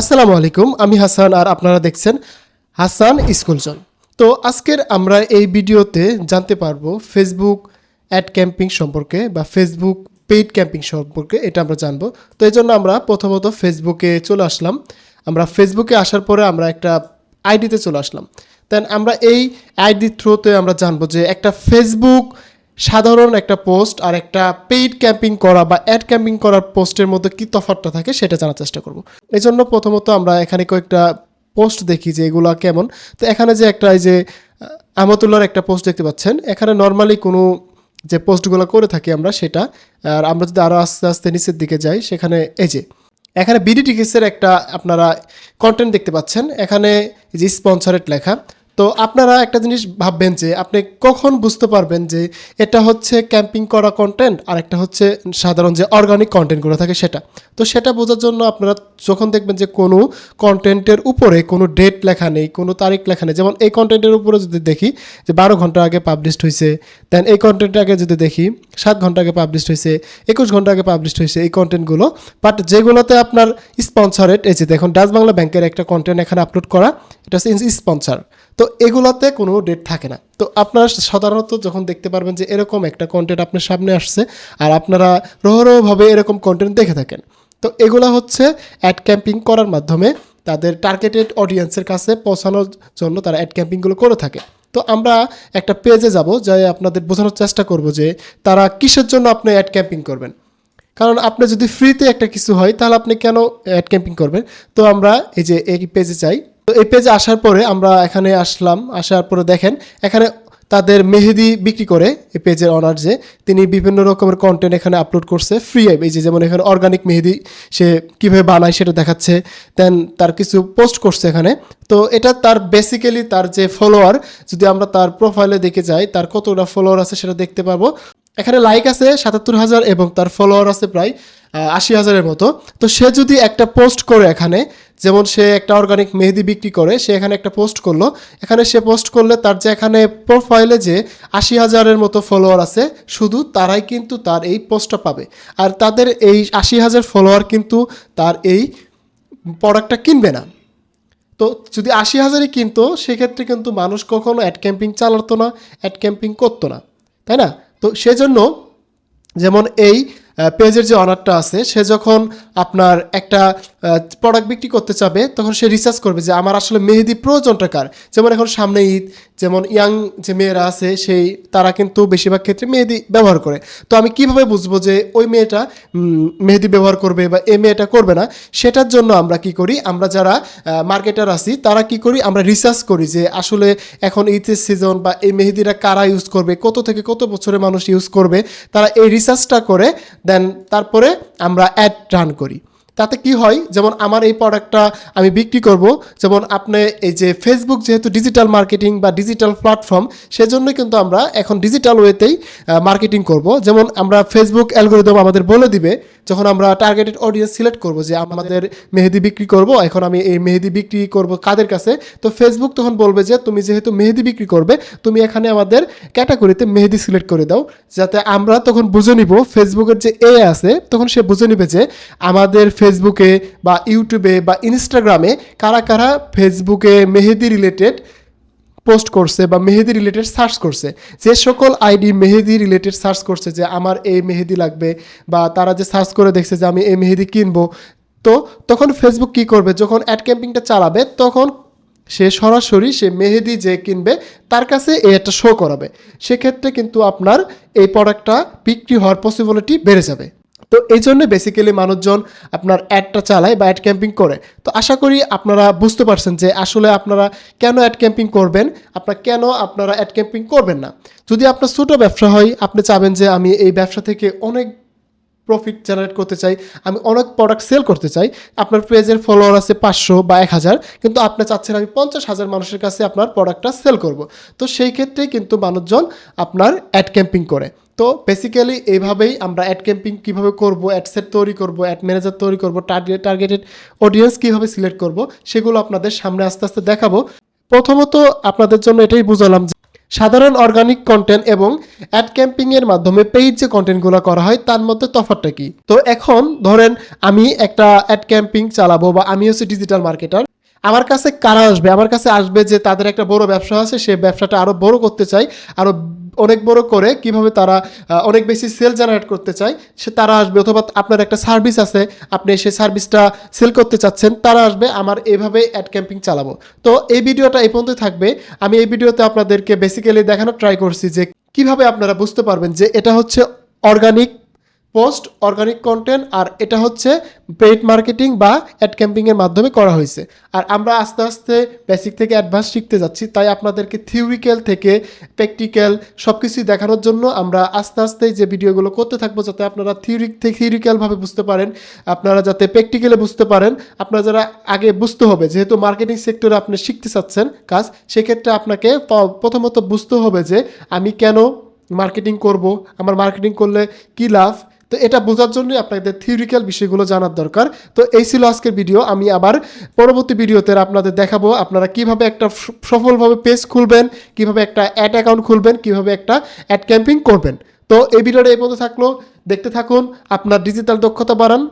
আসসালামু আলাইকুম, আমি হাসান আর আপনারা দেখছেন হাসান স্কুলজন তো আজকের আমরা এই ভিডিওতে জানতে পারব ফেসবুক অ্যাড ক্যাম্পিং সম্পর্কে বা ফেসবুক পেইড ক্যাম্পিং সম্পর্কে, এটা আমরা জানব। তো এই জন্য আমরা প্রথমত ফেসবুকে চলে আসলাম। আমরা ফেসবুকে আসার পরে আমরা একটা আইডিতে চলে আসলাম। দেন আমরা এই আইডি থ্রুতে আমরা জানব যে একটা ফেসবুক সাধারণ একটা পোস্ট আর একটা পেইড ক্যাম্পিং করা বা অ্যাড ক্যাম্পিং করার পোস্টের মধ্যে কি তফাৎটা থাকে সেটা জানার চেষ্টা করব। এই জন্য প্রথমত আমরা এখানে কয়েকটা পোস্ট দেখি যে এগুলা কেমন। তো এখানে যে একটা এই যে আহ, আমতুল্লাহর একটা পোস্ট দেখতে পাচ্ছেন। এখানে নর্মালি কোনো যে পোস্টগুলো করে থাকি আমরা সেটা। আর আমরা যদি আরও আস্তে আস্তে নিচের দিকে যাই সেখানে এই যে এখানে বিডি টিকিটসের একটা আপনারা কন্টেন্ট দেখতে পাচ্ছেন। এখানে যে স্পন্সরেট লেখা। তো আপনারা একটা জিনিস ভাববেন যে আপনি কখন বুঝতে পারবেন যে এটা হচ্ছে ক্যাম্পিং করা কন্টেন্ট আর একটা হচ্ছে সাধারণ যে অর্গানিক কন্টেন্টগুলো থাকে সেটা। তো সেটা বোঝার জন্য আপনারা যখন দেখবেন যে কোনো কন্টেন্টের উপরে কোনো ডেট লেখা নেই, কোনো তারিখ লেখা নেই, যেমন এই কন্টেন্টের উপরে যদি দেখি যে বারো ঘণ্টা আগে পাবলিশড হয়েছে দেন এই কন্টেন্ট আগে যদি দেখি সাত ঘণ্টা আগে পাবলিশড হয়েছে একুশ ঘণ্টা আগে পাবলিশড হয়েছে এই কন্টেন্টগুলো বাট যেগুলোতে আপনার স্পন্সরেট এই যে দেখুন, ডাচ বাংলা ব্যাংকের একটা কন্টেন্ট এখানে আপলোড করা, এটা হচ্ছে স্পন্সর তো এগুলোতে কোনো ডেট থাকে না। তো আপনারা সাধারণত যখন দেখতে পারবেন যে এরকম একটা কন্টেন্ট আপনার সামনে আসছে আর আপনারা রহরহভাবে এরকম কন্টেন্ট দেখে থাকেন। তো এগুলো হচ্ছে অ্যাড ক্যাম্পিং করার মাধ্যমে তাদের টার্গেটেড অডিয়েন্সের কাছে পৌঁছানোর জন্য তারা অ্যাড ক্যাম্পিংগুলো করে থাকে। তো আমরা একটা পেজে যাব যাই আপনাদের বোঝানোর চেষ্টা করব যে তারা কিসের জন্য আপনি অ্যাড ক্যাম্পিং করবেন। কারণ আপনি যদি ফ্রিতে একটা কিছু হয় তাহলে আপনি কেন অ্যাড ক্যাম্পিং করবেন? তো আমরা এই যে এই পেজে চাই তো এই পেজে আসার পরে আমরা এখানে আসলাম, আসার পরে দেখেন, এখানে তাদের মেহেদি বিক্রি করে এই পেজের অনার যে তিনি বিভিন্ন রকমের কন্টেন্ট এখানে আপলোড করছে ফ্রি এই যে যেমন এখানে অর্গানিক মেহেদি সে কীভাবে বানায় সেটা দেখাচ্ছে দেন তার কিছু পোস্ট করছে এখানে। তো এটা তার বেসিক্যালি তার যে ফলোয়ার যদি আমরা তার প্রোফাইলে দেখে যাই, তার কতটা ফলোয়ার আছে সেটা দেখতে পাবো। এখানে লাইক আছে সাতাত্তর হাজার এবং তার ফলোয়ার আছে প্রায় আশি হাজারের মতো। তো সে যদি একটা পোস্ট করে এখানে, যেমন সে একটা অর্গানিক মেহেদি বিক্রি করে, সে এখানে একটা পোস্ট করল। এখানে সে পোস্ট করলে তার যে এখানে প্রোফাইলে যে আশি হাজারের মতো ফলোয়ার আছে, শুধু তারাই কিন্তু তার এই পোস্টটা পাবে। আর তাদের এই আশি হাজার ফলোয়ার কিন্তু তার এই প্রোডাক্টটা কিনবে না। তো যদি আশি হাজারই কিনতো, সেক্ষেত্রে কিন্তু মানুষ কখনো অ্যাড ক্যাম্পিং চালাতো না অ্যাড ক্যাম্পিং করতো না। তাই না? তো সেজন্য যেমন এই পেজের যে অনারটা আছে, সে যখন আপনার একটা প্রোডাক্ট বিক্রি করতে চাবে, তখন সে রিসার্চ করবে যে আমার আসলে মেহেদি প্রয়োজনটা কার। যেমন এখন সামনে ঈদ, যেমন ইয়াং যে মেয়েরা আছে, সেই, তারা কিন্তু বেশিরভাগ ক্ষেত্রে মেহেদি ব্যবহার করে। তো আমি কীভাবে বুঝব যে ওই মেয়েটা মেহেদি ব্যবহার করবে বা এই মেয়েটা করবে না? সেটার জন্য আমরা কি করি? আমরা যারা মার্কেটার আছি, তারা কি করি? আমরা রিসার্চ করি যে আসলে এখন ঈদের সিজন বা এই মেহেদিটা কারা ইউজ করবে? কত থেকে কত বছরের মানুষ ইউজ করবে? তারা এই রিসার্চটা করে দেন তারপরে আমরা অ্যাড রান করি। তাতে কি হয়? যেমন আমার এই প্রোডাক্টটা আমি বিক্রি করব। যেমন আপনি এই যে ফেসবুক যেহেতু ডিজিটাল মার্কেটিং বা ডিজিটাল প্ল্যাটফর্ম সেজন্য কিন্তু আমরা এখন ডিজিটাল ওয়েতেই মার্কেটিং করব। যেমন আমরা ফেসবুক অ্যালগোরিদম আমাদের বলে দিবে, যখন আমরা টার্গেটেড অডিয়েন্স সিলেক্ট করব যে আমাদের মেহেদি বিক্রি করব, এখন আমি এই মেহেদি বিক্রি করব কাদের কাছে? তো ফেসবুক তখন বলবে যে, তুমি যেহেতু মেহেদি বিক্রি করবে, তুমি এখানে আমাদের ক্যাটাগরিতে মেহেদি সিলেক্ট করে দাও। যাতে আমরা তখন বুঝে নিব ফেসবুকের যে এ আছে, তখন সে বুঝে নিবে যে আমাদের ফেসবুকে বা ইউটিউবে বা ইনস্টাগ্রামে কারা কারা ফেসবুকে মেহেদি রিলেটেড পোস্ট করছে বা মেহেদি রিলেটেড সার্চ করছে, যে সকল আইডি মেহেদি রিলেটেড সার্চ করছে যে আমার এই মেহেদি লাগবে বা তারা যে সার্চ করে দেখছে যে আমি এই মেহেদি কিনবো, তো তখন ফেসবুক কি করবে? যখন অ্যাড ক্যাম্পিংটা চালাবে, তখন সে সরাসরি সে মেহেদি যে কিনবে, তার কাছে একটা শো করাবে। সেক্ষেত্রে কিন্তু আপনার এই প্রোডাক্টটা বিক্রি হওয়ার পসিবিলিটি বেড়ে যাবে। তো এই জন্য বেসিক্যালি মানুষজন আপনার অ্যাডটা চালায় বা অ্যাড ক্যাম্পিং করে। তো আশা করি আপনারা বুঝতে পারছেন যে আসলে আপনারা কেন অ্যাড ক্যাম্পিং করবেন, আপনারা কেন আপনারা অ্যাড ক্যাম্পিং করবেন না। যদি আপনার ছোটো ব্যবসা হয়, আপনি চাবেন যে আমি এই ব্যবসা থেকে অনেক প্রফিট জেনারেট করতে চাই, আমি অনেক প্রোডাক্ট সেল করতে চাই, আপনার পেজের ফলোয়ার আছে পাঁচশো বা এক হাজার, কিন্তু আপনি চাচ্ছেন আমি পঞ্চাশ হাজার মানুষের কাছে আপনার প্রোডাক্টটা সেল করব। তো সেই ক্ষেত্রে কিন্তু মানুষজন আপনার অ্যাড ক্যাম্পিং করে। তো বেসিক্যালি এইভাবেই আমরা অ্যাড ক্যাম্পিং কীভাবে করব অ্যাড সেট তৈরি করব অ্যাড ম্যানেজার তৈরি করব টার্গেট টার্গেটেড অডিয়েন্স কীভাবে সিলেক্ট করব, সেগুলো আপনাদের সামনে আস্তে আস্তে দেখাবো। প্রথমত আপনাদের জন্য এটাই বুঝালাম যে সাধারণ অর্গানিক কন্টেন্ট এবং অ্যাড ক্যাম্পিংয়ের মাধ্যমে পেইড যে কন্টেন্টগুলো করা হয়, তার মধ্যে তফাৎটা কি? তো এখন ধরেন আমি একটা অ্যাড ক্যাম্পিং চালাবো বা আমি হচ্ছে ডিজিটাল মার্কেটার আমার কাছে কারা আসবে? আমার কাছে আসবে যে তাদের একটা বড় ব্যবসা আছে, সে ব্যবসাটা আরও বড় করতে চায়, আরও অনেক বড় করে কীভাবে তারা অনেক বেশি সেল জেনারেট করতে চায়, সে তারা আসবে। অথবা আপনার একটা সার্ভিস আছে, আপনি সেই সার্ভিসটা সেল করতে চাচ্ছেন, তারা আসবে, আমার এইভাবে অ্যাড ক্যাম্পিং চালাবো। তো এই ভিডিওটা এই পর্যন্ত থাকবে। আমি এই ভিডিওতে আপনাদেরকে বেসিক্যালি দেখানোর ট্রাই করছি যে কীভাবে আপনারা বুঝতে পারবেন যে এটা হচ্ছে অর্গানিক পোস্ট অর্গানিক কন্টেন্ট আর এটা হচ্ছে পেইড মার্কেটিং বা অ্যাড ক্যাম্পিংয়ের মাধ্যমে করা হয়েছে। আর আমরা আস্তে আস্তে বেসিক থেকে অ্যাডভান্স শিখতে যাচ্ছি, তাই আপনাদেরকে থিওরিক্যাল থেকে প্র্যাকটিক্যাল সব কিছুই দেখানোর জন্য আমরা আস্তে আস্তে যে ভিডিওগুলো করতে থাকব যাতে আপনারা থিওরিক থেকে থিওরিক্যালভাবে বুঝতে পারেন, আপনারা যাতে প্র্যাকটিক্যালে বুঝতে পারেন, আপনারা যারা আগে বুঝতে হবে, যেহেতু মার্কেটিং সেক্টরে আপনি শিখতে চাচ্ছেন কাজ, সেক্ষেত্রে আপনাকে প্রথমত বুঝতে হবে যে আমি কেন মার্কেটিং করব, আমার মার্কেটিং করলে কি লাভ তো এটা বোঝার জন্যই আপনাদের থিওরিক্যাল বিষয়গুলো জানার দরকার। তো এই ছিল আজকের ভিডিও আমি আবার পরবর্তী ভিডিওতে আপনাদের দেখাবো আপনারা কীভাবে একটা সফলভাবে পেজ খুলবেন, কীভাবে একটা অ্যাড অ্যাকাউন্ট খুলবেন, কীভাবে একটা অ্যাড ক্যাম্পিং করবেন। তো এই ভিডিওটা এই পর্যন্ত থাকল। দেখতে থাকুন, আপনার ডিজিটাল দক্ষতা বাড়ান।